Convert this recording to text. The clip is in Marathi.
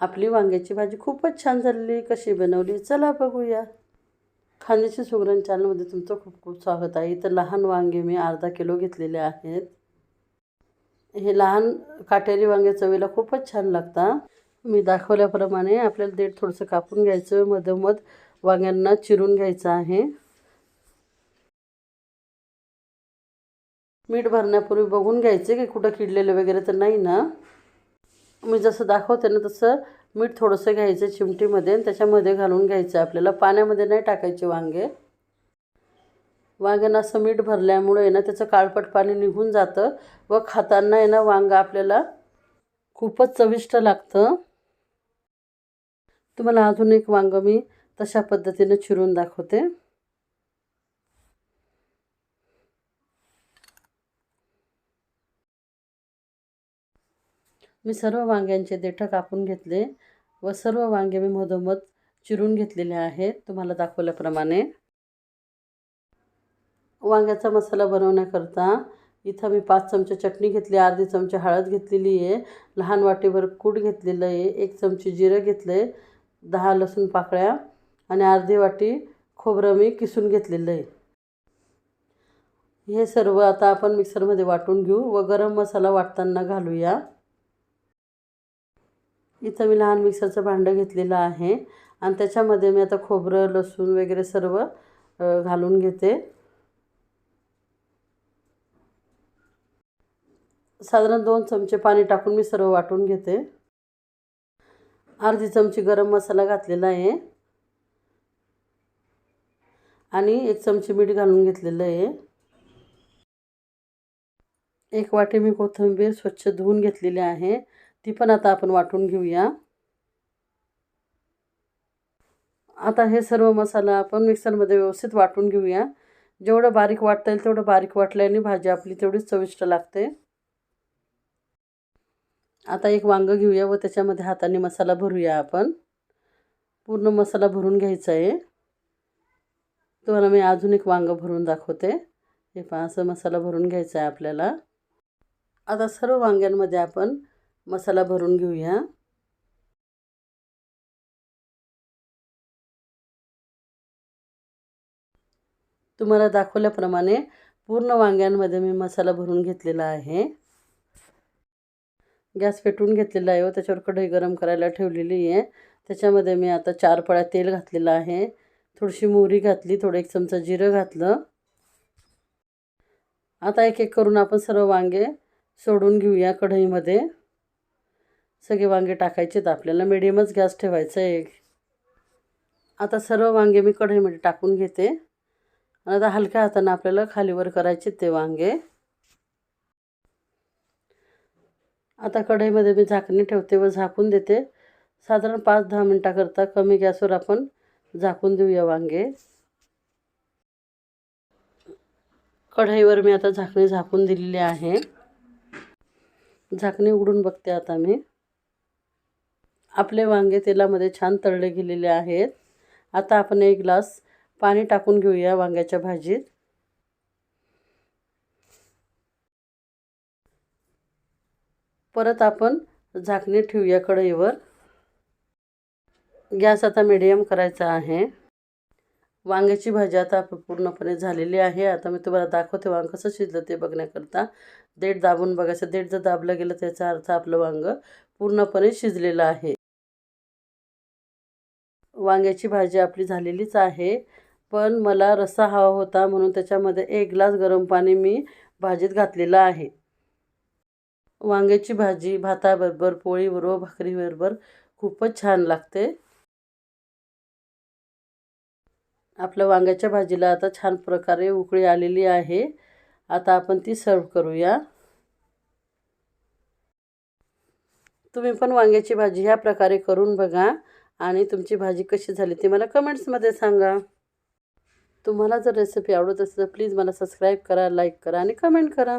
आपली वांग्याची भाजी खूपच छान झालेली कशी बनवली चला बघूया. खाण्याची सुगरण चॅनलमध्ये तुमचं खूप खूप स्वागत आहे. इथं लहान वांगे मी अर्धा किलो घेतलेले आहेत. हे लहान काटेरी वांगे चवीला खूपच छान लागतात. मी दाखवल्याप्रमाणे आपल्याला देठ थोडंसं कापून घ्यायचं. मधोमध वांग्यांना चिरून घ्यायचं आहे. मीठ भरण्यापूर्वी बघून घ्यायचे की कुठं किडलेलं वगैरे तर नाही ना? मी जसं दाखवते ना तसं मीठ थोडंसं घ्यायचं चिमटीमध्ये आणि त्याच्यामध्ये घालून घ्यायचं आपल्याला. पाण्यामध्ये नाही टाकायचे वांगे. वांग्यांना असं मीठ भरल्यामुळे आहे ना त्याचं काळपट पाणी निघून जातं व खाताना आहे ना वांगं आपल्याला खूपच चविष्ट लागतं. तुम्हाला अजून एक वांगं मी तशा पद्धतीनं चिरून दाखवते. मी सर्व वांग्यांचे देठं कापून घेतले व सर्व वांगे मी मधोमध चिरून घेतलेले आहेत. तुम्हाला दाखवल्याप्रमाणे. वांग्याचा मसाला बनवण्याकरता इथं मी पाच चमचे चटणी घेतली अर्धी चमचे हळद घेतलेली आहे लहान वाटीभर कूट घेतलेलं आहे एक चमचे जिरं घेतलं आहे दहा लसूण पाकळ्या आणि अर्धी वाटी खोबरं मी किसून घेतलेलं आहे. हे सर्व आता आपण मिक्सरमध्ये वाटून घेऊ व गरम मसाला वाटताना घालूया. इथं मी लहान मिक्सरचं भांडं घेतलेलं आहे. आणि त्याच्यामध्ये मी आता खोबरं लसूण वगैरे सर्व घालून घेते. साधारण दोन चमचे पाणी टाकून मी सर्व वाटून घेते. अर्धी चमची गरम मसाला घातलेला आहे. आणि एक चमची मीठ घालून घेतलेलं आहे. एक वाटी मी कोथिंबीर स्वच्छ धुवून घेतलेली आहे. ती पण आता आपण वाटून घेऊया. आता हे सर्व मसाला आपण मिक्सरमध्ये व्यवस्थित वाटून घेऊया. जेवढं बारीक वाटता येईल तेवढं बारीक वाटल्याने भाजी आपली तेवढीच चविष्ट लागते. आता एक वांगं घेऊया व त्याच्यामध्ये हाताने मसाला भरूया आपण. पूर्ण मसाला भरून घ्यायचा आहे तुम्हाला मी अजून एक वांगं भरून दाखवते. हे पहा असं मसाला भरून घ्यायचा आहे आपल्याला. आता सर्व वांग्यांमध्ये आपण मसाला भरून घेऊया. तुम्हाला दाखवल्याप्रमाणे पूर्ण वांग्यांमध्ये मी मसाला भरून घेतलेला आहे. गॅस पेटवून घेतलेला आहे व त्याच्यावर कढई गरम करायला ठेवलेली आहे. त्याच्यामध्ये मी आता चार पळ्या तेल घातलेलं आहे. थोडीशी मोहरी घातली थोडं एक चमचा जिरं घातलं. आता एक एक करून आपण सर्व वांगे सोडून घेऊया कढईमध्ये. सगळे वांगे टाकायचे तर आपल्याला मिडियमच गॅस ठेवायचा आहे आता सर्व वांगे मी कढईमध्ये टाकून घेते. आणि आता हलक्या हाताने आपल्याला खालीवर करायचे ते वांगे. आता कढईमध्ये मी झाकणी ठेवते व झाकून देते. साधारण पाच दहा मिनटाकरता कमी गॅसवर आपण झाकून देऊया वांगे. कढईवर मी आता झाकणी झाकून दिलेली आहे. झाकणी उघडून बघते आता मी. आपले वांगे तेलामध्ये छान तळले गेलेले आहेत. आता आपण एक ग्लास पाणी टाकून घेऊया वांग्याच्या भाजीत. परत आपण झाकणी ठेवूया कढईवर. गॅस आता मिडियम करायचा आहे. वांग्याची भाजी आता पूर्णपणे झालेली आहे. आता मी तुम्हाला दाखवते वांग कसं शिजलं ते बघण्याकरता. देठ दाबून बघायचं देठ जर दाबलं गेलं त्याचा अर्थ आपलं वांग पूर्णपणे शिजलेलं आहे. वांग्याची भाजी आपली झालेलीच आहे. पण मला रस्सा हवा होता म्हणून त्याच्यामध्ये एक ग्लास गरम पाणी मी भाजीत घातलेलं आहे. वांग्याची भाजी भाताबरोबर पोळीबरोबर भाकरीबरोबर खूपच छान लागते. आपल्या वांग्याच्या भाजीला आता छान प्रकारे उकळी आलेली आहे. आता आपण ती सर्व करूया. तुम्ही पण वांग्याची भाजी ह्या प्रकारे करून बघा. आणि तुमची भाजी कशी झाली ते मला कमेंट्समध्ये सांगा. तुम्हाला जर रेसिपी आवडत असेल तर प्लीज मला सबस्क्राईब करा लाईक करा आणि कमेंट करा.